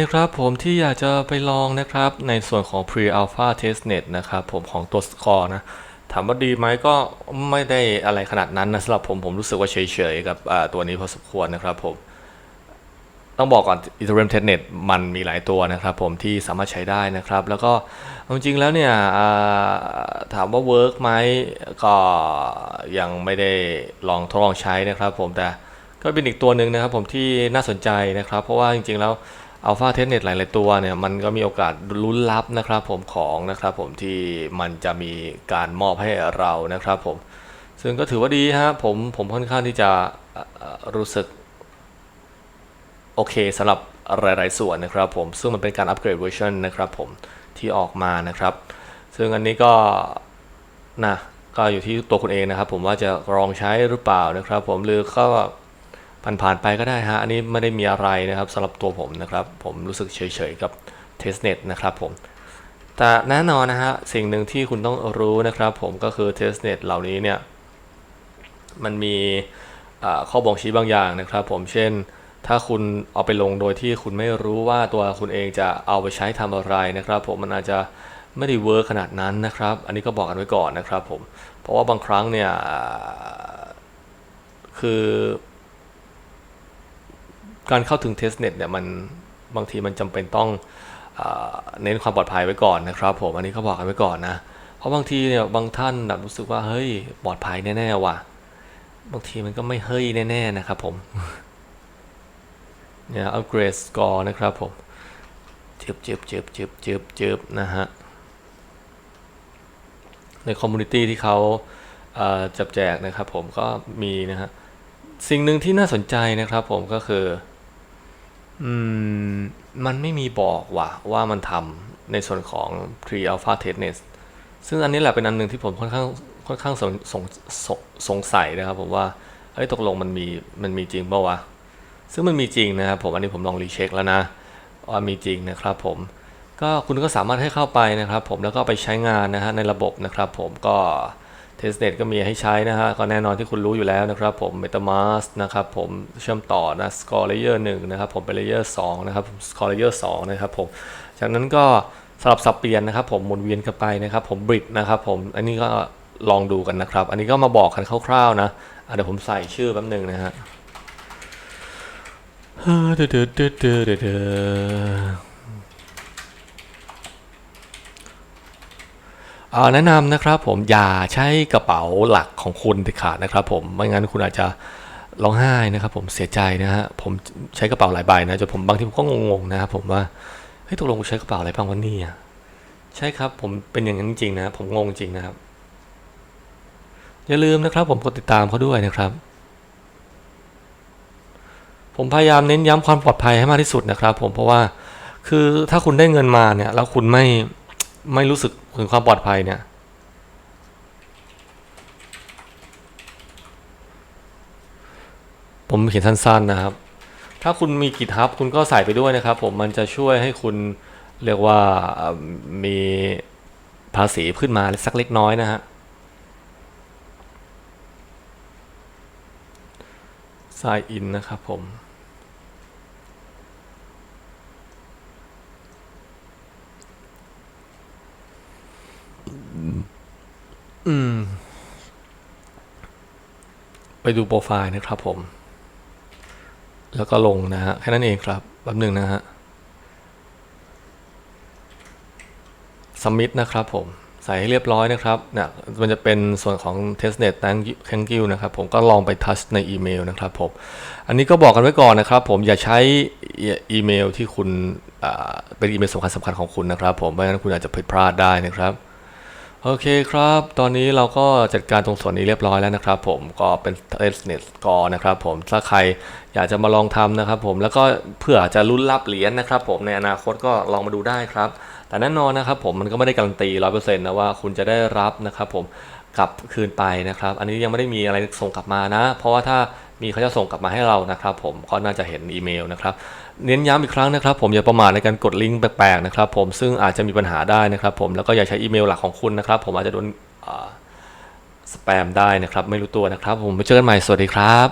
นะครับผมที่อยากจะไปลองนะครับในส่วนของ Pre Alpha Testnet นะครับผมของตัว Score นะถามว่าดีไหมก็ไม่ได้อะไรขนาดนั้นนะสำหรับผมผมรู้สึกว่าเฉยๆกับตัวนี้พอสมควรนะครับผม ต้องบอกก่อน Ethereum Testnet มันมีหลายตัวนะครับผมที่สามารถใช้ได้นะครับ แล้วก็จริงๆแล้วเนี่ยถามว่าเวิร์กไหมก็ยังไม่ได้ลองทดลองใช้นะครับผมแต่ก็เป็นอีกตัวหนึ่งนะครับผมที่น่าสนใจนะครับ เพราะว่าจริงๆแล้ว Alpha Testnet หลาย ๆ ตัวเนี่ยมันก็มีโอกาสลุ้นลับนะครับผมของนะครับผมที่มันจะมีการมอบให้เรานะครับผมซึ่งก็ถือว่าดีฮะผมผมค่อนข้างที่จะรู้สึก โอเคสำหรับหลาย ๆ ส่วนนะครับผมซึ่งมันเป็นการอัปเกรดเวอร์ชันนะครับผมที่ออกมานะครับ ซึ่งอันนี้ก็นะก็อยู่ที่ตัวคุณเองนะครับ ผมว่าจะลองใช้หรือเปล่านะครับ ผมหรือก็ ผ่านๆไปก็ได้ฮะ อันนี้ไม่ได้มีอะไรนะครับสำหรับตัวผมนะครับ ผมรู้สึกเฉยๆกับ testnet นะครับผม แต่แน่นอนนะฮะ สิ่งหนึ่งที่คุณต้องรู้นะครับผมก็คือ testnet เหล่านี้เนี่ย มันมีข้อบ่งชี้บางอย่างนะครับ ผม เช่น ถ้าคุณเอาไปลงโดยที่คุณไม่รู้ว่าตัวคุณเองจะเอาไปใช้ทำอะไรนะครับ ผม มันอาจจะไม่ได้เวิร์ขนาดนั้นนะครับ อันนี้ก็บอกกันไว้ก่อนนะครับผม เพราะว่าบางครั้งเนี่ยคือ การเข้าถึง testnet เนี่ยมันบางทีมันจำเป็นต้องอเน้นความปลอดภัยไว้ก่อนนะครับ ผมอันนี้ก็บอกกันไว้ก่อนนะ เพราะบางทีเนี่ยบางท่านแบบรู้สึกว่าเฮ้ยปลอดภัยแน่ๆว่ะ บางทีมันก็ไม่เฮ้ยแน่ๆนะครับผมเนี่ยอัปเกรดสกอร์นะครับผมจึบจึบจึบจึบจึบจึบนะฮะ ในคอมมูนิตี้ที่เขาเอ่อจับแจกนะครับผมก็มีนะฮะ สิ่งหนึ่งที่น่าสนใจนะครับผมก็คือ อืม มันไม่มีบอกว่าว่ามันทำในส่วนของ pre alpha testnet ซึ่งอันนี้แหละเป็นอันหนึ่งที่ผมค่อนข้างค่อนข้างสงสงสงสงสัยนะครับผมว่าเอ้ยตกลงมันมีมันมีจริงเปล่าวะซึ่งมันมีจริงนะครับผมอันนี้ผมลองรีเช็คแล้วนะว่ามีจริงนะครับผมก็คุณก็สามารถให้เข้าไปนะครับผมแล้วก็ไปใช้งานนะฮะในระบบนะครับผมก็ testnet ก็มีให้ใช้นะฮะ ก็แน่นอนที่คุณรู้อยู่แล้วนะครับผม metamask นะครับผมเชื่อมต่อนะ score layer 1นะครับผมเป็น layer 2นะครับ score layer 2นะครับผม จากนั้นก็สลับสับเปลี่ยนนะครับผมหมุนเวียนกันไปนะครับผม bridge นะครับผม อันนี้ก็ลองดูกันนะครับ อันนี้ก็มาบอกกันคร่าวๆนะะเดี๋ยวผมใส่ชื่อแป๊บหนึ่งนะฮะเฮ้อดเดือดเดือดเดออ่ แนะนำนะครับผมอย่าใช้กระเป๋าหลักของคุณเด็ดขาดนะครับ ผมไม่งั้นคุณอาจจะร้องไห้นะครับ ผมเสียใจนะฮะผมใช้กระเป๋าหลายใบนะจนผมบางทีผมก็งงๆนะครับผมว่าเฮ้ยตกลงใช้กระเป๋าอะไรบ้างวันนี้อะใช่ครับผมเป็นอย่างนั้นจริงๆนะผมงงจริงนะครับ อย่าลืมนะครับ ผมกดติดตามเขาด้วยนะครับ ผมพยายามเน้นย้ำความปลอดภัยให้มากที่สุดนะครับ ผมเพราะว่าคือถ้าคุณได้เงินมาเนี่ยแล้วคุณไม่ ไม่รู้สึกถึงความปลอดภัยเนี่ย ผมเขียนสั้นๆนะครับ ถ้าคุณมีกิจทับคุณก็ใส่ไปด้วยนะครับ ผมมันจะช่วยให้คุณเรียกว่ามีภาษีขึ้นมาสักเล็กน้อยนะฮะ sign in นะครับผม อืม ไปดูโปรไฟล์นะครับผม แล้วก็ลงนะฮะ แค่นั้นเองครับแป๊บหนึ่งนะฮะ submit นะครับผม ใส่ให้เรียบร้อยนะครับเนี่ยมันจะเป็นส่วนของ testnet thank you thank you นะครับผมก็ลองไปทัชในอีเมลนะครับผม อันนี้ก็บอกกันไว้ก่อนนะครับผมอย่าใช้อีเมลที่คุณเป็นอีเมลสำคัญสำคัญของคุณนะครับผมไม่งั้นคุณอาจจะผิดพลาดได้นะครับ โอเคครับ ตอนนี้เราก็จัดการตรงส่วนนี้เรียบร้อยแล้วนะครับผม ก็เป็น testnet score นะครับผม ถ้าใครอยากจะมาลองทำนะครับผม แล้วก็เพื่อจะลุ้นรับเหรียญนะครับผม ในอนาคตก็ลองมาดูได้ครับ แต่แน่นอนนะครับผมมันก็ไม่ได้การันตีร้อยเปอร์เซ็นต์นะว่าคุณจะได้รับนะครับผมกลับคืนไปนะครับ อันนี้ยังไม่ได้มีอะไรส่งกลับมานะ เพราะว่าถ้ามีเขาจะส่งกลับมาให้เรานะครับผม ก็น่าจะเห็นอีเมลนะครับ เน้นย้ำอีกครั้งนะครับ ผมอย่าประมาทในการกดลิงก์แปลกๆนะครับ ผมซึ่งอาจจะมีปัญหาได้นะครับ ผมแล้วก็อย่าใช้อีเมลหลักของคุณนะครับ ผมอาจจะโดนสแปมได้นะครับ ไม่รู้ตัวนะครับ ผมไปเจอกันใหม่สวัสดีครับ